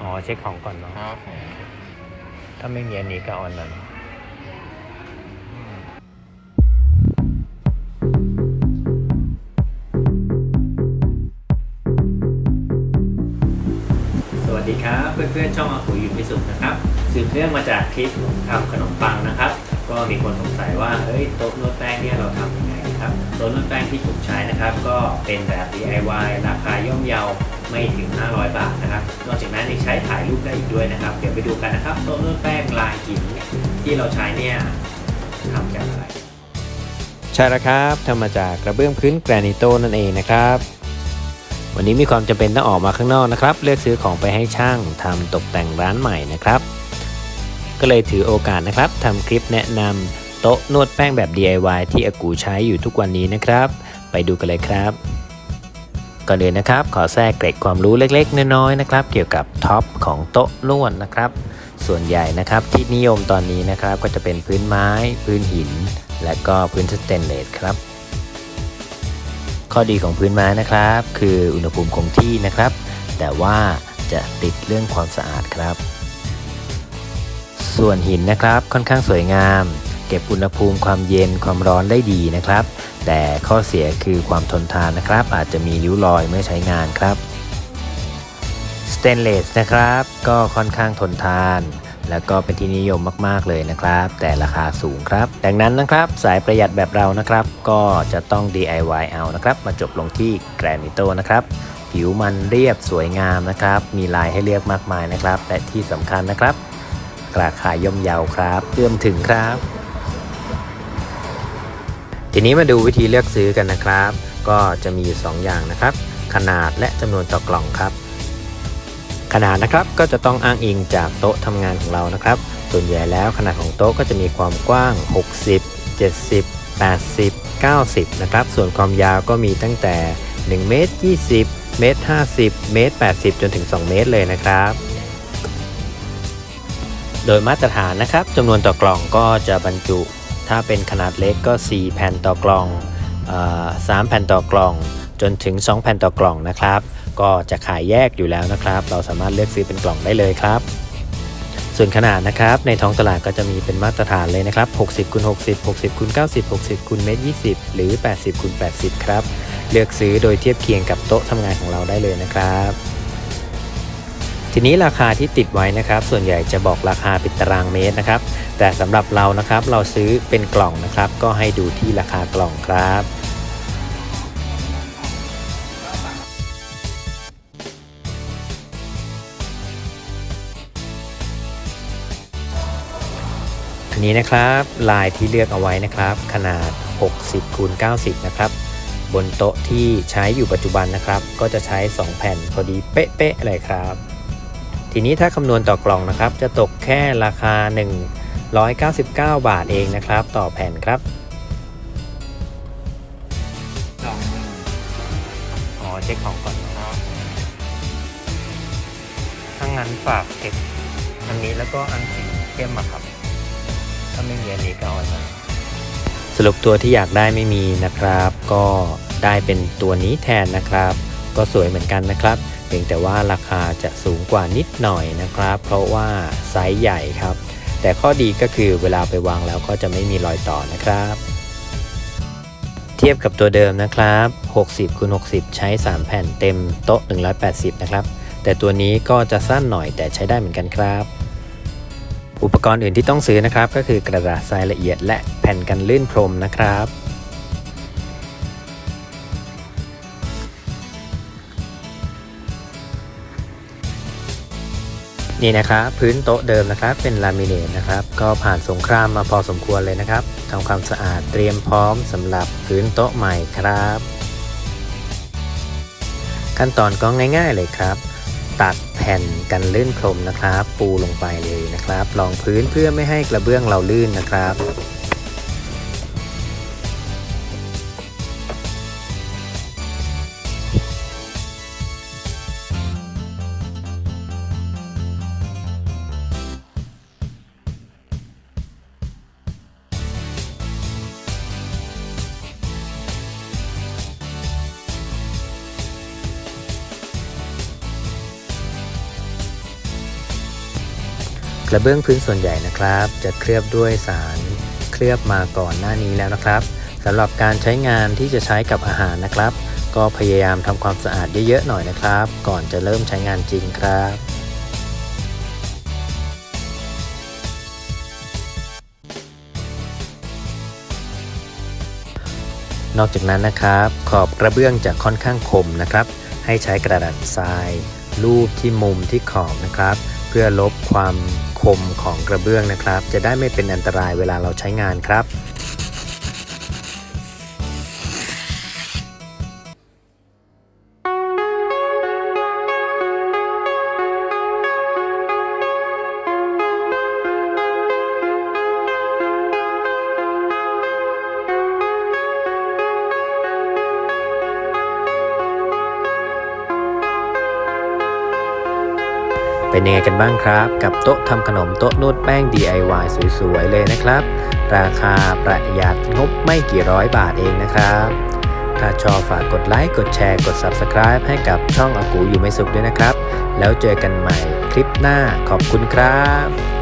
อ๋อเช็คของก่อนเนาะครับผมถ้าไม่มีอันนี้ก็เอาอันนั้นสวัสดีครับ เพื่อนๆช่องอาคุยอยู่พิสุทธิ์นะครับสืบเนื่องมาจากคลิปทำขนมปังนะครับ ก็มีคนสงสัยว่าเฮ้ยโต๊ะนวดแป้งเนี่ยเราทำยังไง ครับโต๊ะนวดแป้งที่ผมใช้นะครับ ก็เป็นแบบ DIY ราคาย่อมเยาไม่ถึง 500 บาทนะครับ นอกจากนั้นยังใช้ถ่ายรูปได้อีกด้วยนะครับ เดี๋ยวไปดูกันนะครับโต๊ะนวดแป้งลายหินที่เราใช้เนี่ยทำจากอะไร ใช่แล้วครับทำมาจากกระเบื้องพื้นแกรนิโตนั่นเองนะครับ วันนี้มีความจำเป็นต้องออกมาข้างนอกนะครับ เลือกซื้อของไปให้ช่างทำตกแต่งร้านใหม่นะครับ ก็เลยถือโอกาสนะครับทำคลิปแนะนำ โต๊ะนวดแป้งแบบ DIY ที่อากูใช้อยู่ทุกวันนี้นะครับ ไปดูกันเลยครับ ก่อนอื่นนะครับ ขอแทรกเกร็ดความรู้เล็กๆ น้อยๆนะครับ เกี่ยวกับท็อปของโต๊ะนวดนะครับ ส่วนใหญ่นะครับที่นิยมตอนนี้นะครับ ก็จะเป็นพื้นไม้ พื้นหิน และก็พื้นสเตนเลสครับ ข้อดีของพื้นไม้นะครับ คืออุณหภูมิคงที่นะครับ แต่ว่าจะติดเรื่องความสะอาดครับ ส่วนหินนะครับค่อนข้างสวยงาม เก็บอุณหภูมิความเย็นความร้อนได้ดีนะครับ แต่ข้อเสียคือความทนทานนะครับ อาจจะมีริ้วรอยเมื่อใช้งานครับสเตนเลสนะครับ ก็ค่อนข้างทนทาน แล้วก็เป็นที่นิยมมาก ๆ เลยนะครับ แต่ราคาสูงครับ ดังนั้นนะครับสายประหยัดแบบเรานะครับ ก็จะต้อง DIY เอานะครับ มาจบลงที่แกรนิโตนะครับผิวมันเรียบสวยงามนะครับ มีลายให้เลือกมากมายนะครับ และที่สำคัญนะครับ ราคาย่อมเยาครับเอื้อมถึงครับ ทีนี้มาดูวิธีเลือกซื้อกันนะครับ ก็จะมีอยู่ 2 อย่างนะครับ ขนาดและจำนวนต่อกล่องครับ ขนาดนะครับก็จะต้องอ้างอิงจากโต๊ะทำงานของเรานะครับ ส่วนใหญ่แล้วขนาดของโต๊ะก็จะมีความกว้าง 60 70 80 90 นะครับ ส่วนความยาวก็มีตั้งแต่1เมตร20 เมตร 50 เมตร 80 จนถึง 2 เมตรเลยนะครับ โดยมาตรฐานนะครับจำนวนต่อกล่องก็จะบรรจุ ถ้าเป็นขนาดเล็กก็ 4 แผ่นต่อกล่อง3แผ่นต่อกล่อง จนถึง 2 แผ่นต่อกล่องนะครับ ก็จะขายแยกอยู่แล้วนะครับ เราสามารถเลือกซื้อเป็นกล่องได้เลยครับ ส่วนขนาดนะครับ ในท้องตลาดก็จะมีเป็นมาตรฐานเลยนะครับ 60คูณ60 60คูณ90 60คูณเมตร20 หรือ 80คูณ80 ครับ เลือกซื้อโดยเทียบเคียงกับโต๊ะทำงานของเราได้เลยนะครับ ทีนี้ราคาที่ติดไว้นะครับ ส่วนใหญ่จะบอกราคาเป็นตารางเมตรนะครับ แต่สำหรับเรานะครับเราซื้อเป็นกล่องนะครับ ก็ให้ดูที่ราคากล่องครับอันนี้นะครับลายที่เลือกเอาไว้นะครับ ขนาด 60คูณ90 นะครับบนโต๊ะที่ใช้อยู่ปัจจุบันนะครับ ก็จะใช้ 2 แผ่นพอดีเป๊ะๆเลยครับ ทีนี้ถ้าคำนวณต่อกล่องนะครับ จะตกแค่ราคา 199 บาทเองนะครับ ต่อแผ่นครับสองหนึ่งอ๋อเช็คของก่อนครับถ้างั้นฝากเก็บอันนี้แล้วก็อันสีเข้มอะครับ ถ้าไม่มีอันนี้ก็เอาอันนั้นสรุปตัวที่อยากได้ไม่มีนะครับ ก็ได้เป็นตัวนี้แทนนะครับ ก็สวยเหมือนกันนะครับเพียงแต่ว่าราคาจะสูงกว่านิดหน่อยนะครับ เพราะว่าไซส์ใหญ่ครับ แต่ข้อดีก็คือเวลาไปวางแล้วก็จะไม่มีรอยต่อนะครับ เทียบกับตัวเดิมนะครับ 60คูณ60 ใช้ 3 แผ่นเต็มโต๊ะ 180 นะครับ แต่ตัวนี้ก็จะสั้นหน่อยแต่ใช้ได้เหมือนกันครับ อุปกรณ์อื่นที่ต้องซื้อนะครับ ก็คือกระดาษทรายละเอียดและแผ่นกันลื่นพรมนะครับ นี่นะครับพื้นโต๊ะเดิมนะครับเป็นลามิเนตนะครับก็ผ่านสงครามมาพอสมควรเลยนะครับทำความสะอาดเตรียมพร้อมสำหรับพื้นโต๊ะใหม่ครับ ขั้นตอนก็ง่ายๆเลยครับ ตัดแผ่นกันลื่นพรมนะครับ ปูลงไปเลยนะครับรองพื้นเพื่อไม่ให้กระเบื้องเราลื่นนะครับ กระเบื้องพื้นส่วนใหญ่นะครับ จะเคลือบด้วยสารเคลือบมาก่อนหน้านี้แล้วนะครับสำหรับการใช้งานที่จะใช้กับอาหารนะครับ ก็พยายามทำความสะอาดเยอะๆหน่อยนะครับ ก่อนจะเริ่มใช้งานจริงครับนอกจากนั้นนะครับ ขอบกระเบื้องจะค่อนข้างคมนะครับ ให้ใช้กระดาษทราย รูปที่มุมที่ขอบนะครับ เพื่อลบความ คมของกระเบื้องนะครับ จะได้ไม่เป็นอันตรายเวลาเราใช้งานครับ เป็นยังไงกันบ้างครับ กับโต๊ะทำขนมโต๊ะนวดแป้ง DIY สวยๆเลยนะครับ ราคาประหยัดงบไม่กี่ร้อยบาทเองนะครับ ถ้าชอบฝากกดไลค์กดแชร์กด Subscribe ให้กับช่องอากูอยู่ไม่สุขด้วยนะครับ แล้วเจอกันใหม่คลิปหน้าขอบคุณครับ